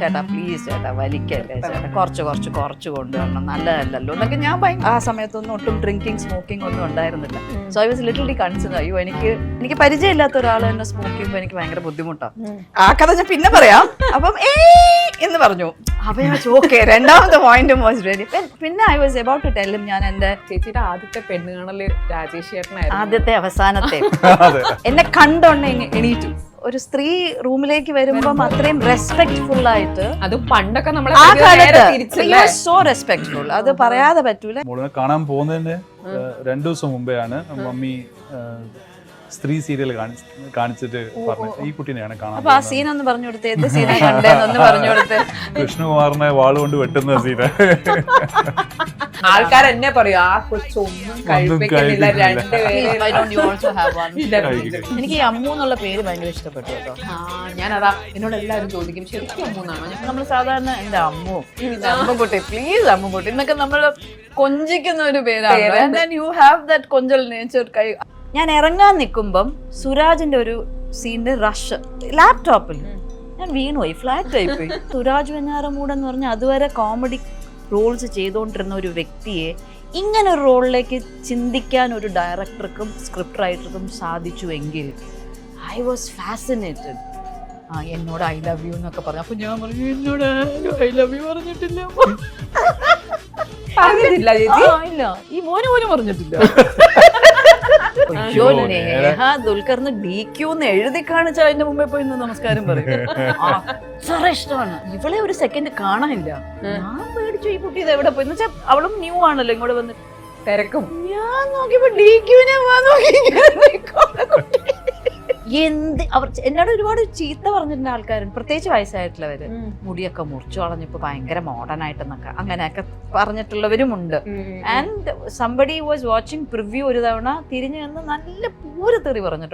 ചേട്ടാ പ്ലീസ് ചേട്ടാ വലിക്കല്ലേ ചേട്ടാ കുറച്ച് കുറച്ച് കുറച്ച് കൊണ്ടുവരണം. നല്ലതല്ലല്ലോ. എന്നൊക്കെ ഞാൻ ആ സമയത്തൊന്നും ഒട്ടും ഡ്രിങ്കിങ് സ്മോക്കിംഗ് ഒന്നും ഉണ്ടായിരുന്നില്ല. So I was little concern അയ്യോ എനിക്ക് എനിക്ക് പരിചയമില്ലാത്ത ഒരാൾ തന്നെ സ്മോക്ക് ചെയ്യുമ്പോൾ എനിക്ക് ഭയങ്കര ബുദ്ധിമുട്ടാണ് ആ കഥ ഞാൻ പിന്നെ പറയാം. അപ്പം ഏ എന്ന് പറഞ്ഞു. അപ്പൊ ഞാൻ ഓക്കെ രണ്ടാമത്തെ പോയിന്റ് വാസ് റെഡി പിന്നെ ഐ വാസ് എബൌട്ട് ടു ടെല്ലും ഞാൻ എന്റെ ചേച്ചിയുടെ ആദ്യത്തെ പെണ്ണുകാണൽ രാജേഷ് ചേട്ടനായിരുന്നു. ആദ്യത്തെ അവസാനത്തെ. എന്നെ കണ്ടോണ്ട് എണീറ്റു. ഒരു സ്ത്രീ റൂമിലേക്ക് വരുമ്പം അത്രയും റെസ്പെക്ട്ഫുൾ ആയിട്ട് അത് പണ്ടൊക്കെ നമ്മൾ ആ കാലത്ത് സോ റെസ്പെക്ട്ഫുൾ അത് പറയാതെ പറ്റൂല. മോളിനെ കാണാൻ പോകുന്നതിന് രണ്ടു ദിവസം മുമ്പെയാണ് മമ്മി ആ, സ്ത്രീ സീരിയൽ കാണിച്ചിട്ട് പറഞ്ഞു ഈ കുട്ടീനെയാണ് കാണാൻ അപ്പൊ ആ സീൻ ഒന്ന് പറഞ്ഞു കൊടുത്തേ. എന്ത് സീനാ കണ്ടേന്നൊന്ന് പറഞ്ഞു കൊടുത്തേ. കൃഷ്ണകുമാറിനെ വാളുകൊണ്ട് വെട്ടുന്ന സീന ആൾക്കാർ എന്നെ പറയും ആ കൊച്ചൊന്നും കഴിപ്പിക്കുന്നില്ല? രണ്ടുപേരും എനിക്ക് ഈ അമ്മു എന്നുള്ള പേര് ഭയങ്കര ഇഷ്ടപ്പെട്ടു കേട്ടോ. ഞാൻ ഞാനതാ എന്നോട് എല്ലാവരും ചോദിക്കും ശരിക്കും അമ്മു എന്നാണോ? നമ്മൾ സാധാരണ എന്റെ അമ്മു? അമ്മുകുട്ടി പ്ലീസ് അമ്മുകുട്ടി എന്നൊക്കെ നമ്മൾ കൊഞ്ചിക്കുന്ന ഒരു പേര്. പേരാണ്. യു ഹാവ് ദാറ്റ് കൊഞ്ചൽ നേച്ചർ കൈ ഞാൻ ഇറങ്ങാൻ നിൽക്കുമ്പം സുരാജിന്റെ ഒരു സീനിന്റെ റഷ് ലാപ്ടോപ്പിൽ ഞാൻ വീണു വീണുപോയി ഫ്ലാറ്റ് ആയി പോയി സുരാജ് വെഞ്ഞാറമൂട് എന്ന് പറഞ്ഞാൽ അതുവരെ കോമഡി റോൾസ് ചെയ്തുകൊണ്ടിരുന്ന ഒരു വ്യക്തിയെ ഇങ്ങനെ ഒരു റോളിലേക്ക് ചിന്തിക്കാൻ ഒരു ഡയറക്ടർക്കും സ്ക്രിപ്റ്റ് റൈറ്റർക്കും സാധിച്ചുവെങ്കിൽ ഐ വാസ് ഫാസിനേറ്റഡ് ആ എന്നോട് ഐ ലവ് യു എന്നൊക്കെ പറഞ്ഞു. അപ്പൊ ഞാൻ പറഞ്ഞു എന്നോട് ഐ ലവ് യു പറഞ്ഞിട്ടില്ല. പറഞ്ഞിട്ടില്ല ചേച്ചി. ആ, ഇല്ല. ഈ മോന് പോലും പറഞ്ഞിട്ടില്ല. അയ്യോ നേഹ ദുൽഖറിന് ഡി ക്യൂ എന്ന് എഴുതി കാണിച്ചാൽ അതിന്റെ മുമ്പേ പോയി നിന്ന് നമസ്കാരം പറയും. അത്ര ഇഷ്ടമാണ്. ഇവളെ ഒരു സെക്കൻഡ് കാണാനില്ല. ഞാൻ പേടിച്ചു ഈ കുട്ടി ഇത് എവിടെ പോയി? വെച്ചാൽ അവളും ന്യൂ ആണല്ലോ ഇങ്ങോട്ട് വന്ന് തിരക്കും. ഞാൻ നോക്കിയപ്പോ ഡി വാ നോക്കി. എന്ത് അവർ എന്നോട് ഒരുപാട് ചീത്ത പറഞ്ഞിരുന്ന ആൾക്കാരുണ്ട്. പ്രത്യേകിച്ച് വയസ്സായിട്ടുള്ളവര്. മുടിയൊക്കെ മുറിച്ചു കളഞ്ഞപ്പോ ഭയങ്കര മോഡേൺ ആയിട്ടെന്നൊക്കെ അങ്ങനെയൊക്കെ പറഞ്ഞിട്ടുള്ളവരും ഉണ്ട് and somebody was watching preview ഒരു തവണ തിരിഞ്ഞു നിന്ന് നല്ല പൂര തെറി പറഞ്ഞിട്ടുണ്ട്.